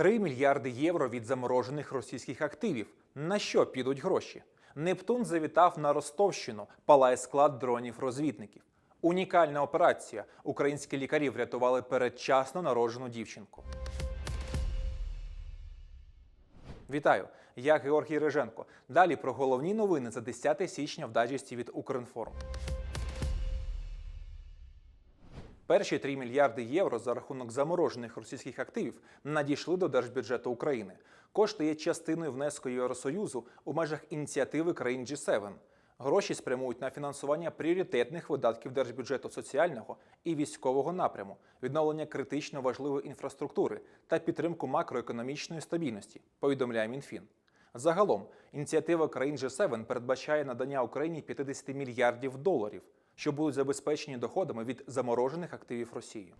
3 мільярди євро від заморожених російських активів. На що підуть гроші? Нептун завітав на Ростовщину, палає склад дронів-розвідників. Унікальна операція. Українські лікарі врятували передчасно народжену дівчинку. Вітаю! Я Георгій Реженко. Далі про головні новини за 10 січня в дайджесті від Укрінформ. Перші 3 мільярди євро за рахунок заморожених російських активів надійшли до держбюджету України. Кошти є частиною внеску Євросоюзу у межах ініціативи країн G7. Гроші спрямують на фінансування пріоритетних видатків держбюджету соціального і військового напряму, відновлення критично важливої інфраструктури та підтримку макроекономічної стабільності, повідомляє Мінфін. Загалом, ініціатива країн G7 передбачає надання Україні 50 мільярдів доларів, що будуть забезпечені доходами від заморожених активів Росії.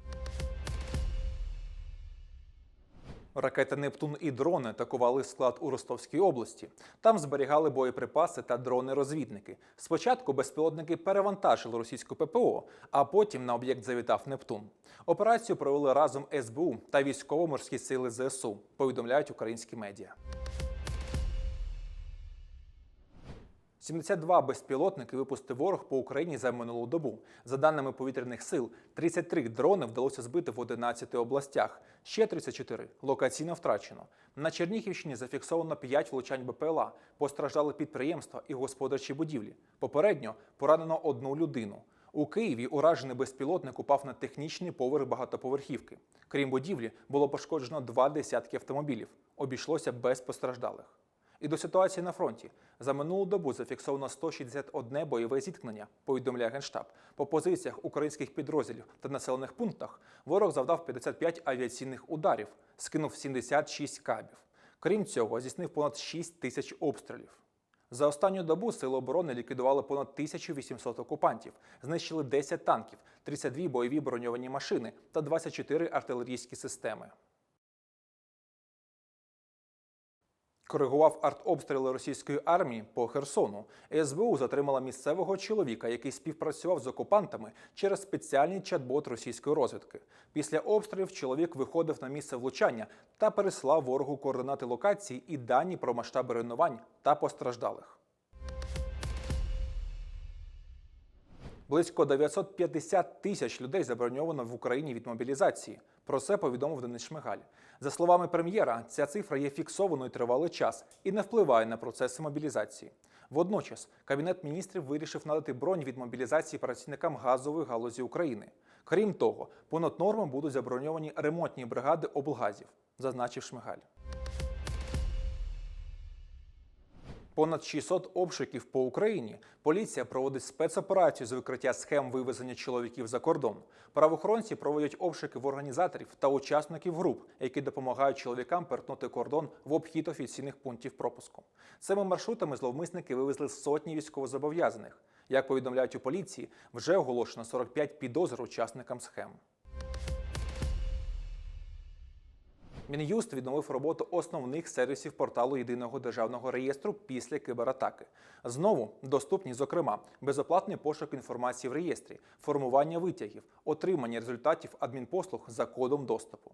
Ракета Нептун і дрони атакували склад у Ростовській області. Там зберігали боєприпаси та дрони-розвідники. Спочатку безпілотники перевантажили російську ППО, а потім на об'єкт завітав Нептун. Операцію провели разом СБУ та військово-морські сили ЗСУ, повідомляють українські медіа. 72 безпілотники випустив ворог по Україні за минулу добу. За даними повітряних сил, 33 дрони вдалося збити в 11 областях. Ще 34 локаційно втрачено. На Чернігівщині зафіксовано 5 влучань БПЛА. Постраждали підприємства і господарчі будівлі. Попередньо поранено одну людину. У Києві уражений безпілотник упав на технічний поверх багатоповерхівки. Крім будівлі, було пошкоджено два десятки автомобілів. Обійшлося без постраждалих. І до ситуації на фронті за минулу добу зафіксовано 161 бойове зіткнення, повідомляє генштаб. По позиціях українських підрозділів та населених пунктах ворог завдав 55 авіаційних ударів, скинув 76 кабів. Крім цього, здійснив понад 6 тисяч обстрілів. За останню добу сили оборони ліквідували понад 1800 окупантів, знищили 10 танків, 32 бойові броньовані машини та 24 артилерійські системи. Коригував артобстріли російської армії по Херсону. СБУ затримала місцевого чоловіка, який співпрацював з окупантами через спеціальний чат-бот російської розвідки. Після обстрілів чоловік виходив на місце влучання та переслав ворогу координати локації і дані про масштаби руйнувань та постраждалих. Близько 950 тисяч людей заброньовано в Україні від мобілізації. Про це повідомив Денис Шмигаль. За словами прем'єра, ця цифра є фіксованою тривалий час і не впливає на процеси мобілізації. Водночас кабінет міністрів вирішив надати бронь від мобілізації працівникам газової галузі України. Крім того, понад норму будуть заброньовані ремонтні бригади облгазів, зазначив Шмигаль. Понад 600 обшуків по Україні. Поліція проводить спецоперацію з викриття схем вивезення чоловіків за кордон. Правоохоронці проводять обшуки в організаторів та учасників груп, які допомагають чоловікам перетнути кордон в обхід офіційних пунктів пропуску. Цими маршрутами зловмисники вивезли сотні військовозобов'язаних. Як повідомляють у поліції, вже оголошено 45 підозр учасникам схем. Мін'юст відновив роботу основних сервісів порталу єдиного державного реєстру після кибератаки. Знову доступні, зокрема, безоплатний пошук інформації в реєстрі, формування витягів, отримання результатів адмінпослуг за кодом доступу.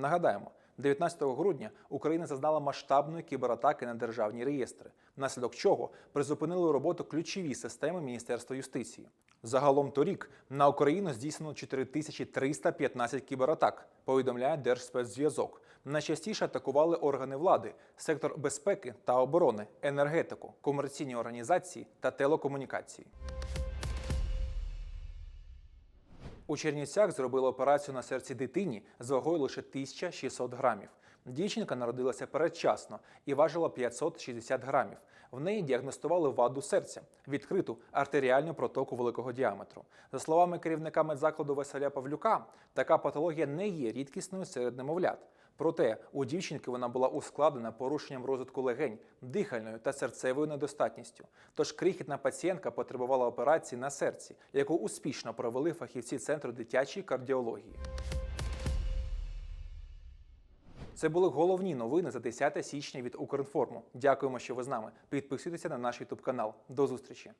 Нагадаємо, 19 грудня Україна зазнала масштабної кібератаки на державні реєстри, внаслідок чого призупинили роботу ключові системи Міністерства юстиції. Загалом торік на Україну здійснено 4315 кібератак, повідомляє Держспецзв'язок. Найчастіше атакували органи влади, сектор безпеки та оборони, енергетику, комерційні організації та телекомунікації. У Чернівцях зробили операцію на серці дитині з вагою лише 1600 грамів. Дівчинка народилася передчасно і важила 560 грамів. В неї діагностували ваду серця, відкриту артеріальну протоку великого діаметру. За словами керівника медзакладу Василя Павлюка, така патологія не є рідкісною серед немовлят. Проте у дівчинки вона була ускладнена порушенням розвитку легень, дихальною та серцевою недостатністю. Тож крихітна пацієнтка потребувала операції на серці, яку успішно провели фахівці центру дитячої кардіології. Це були головні новини за 10 січня від Укрінформу. Дякуємо, що ви з нами. Підписуйтеся на наш YouTube канал. До зустрічі.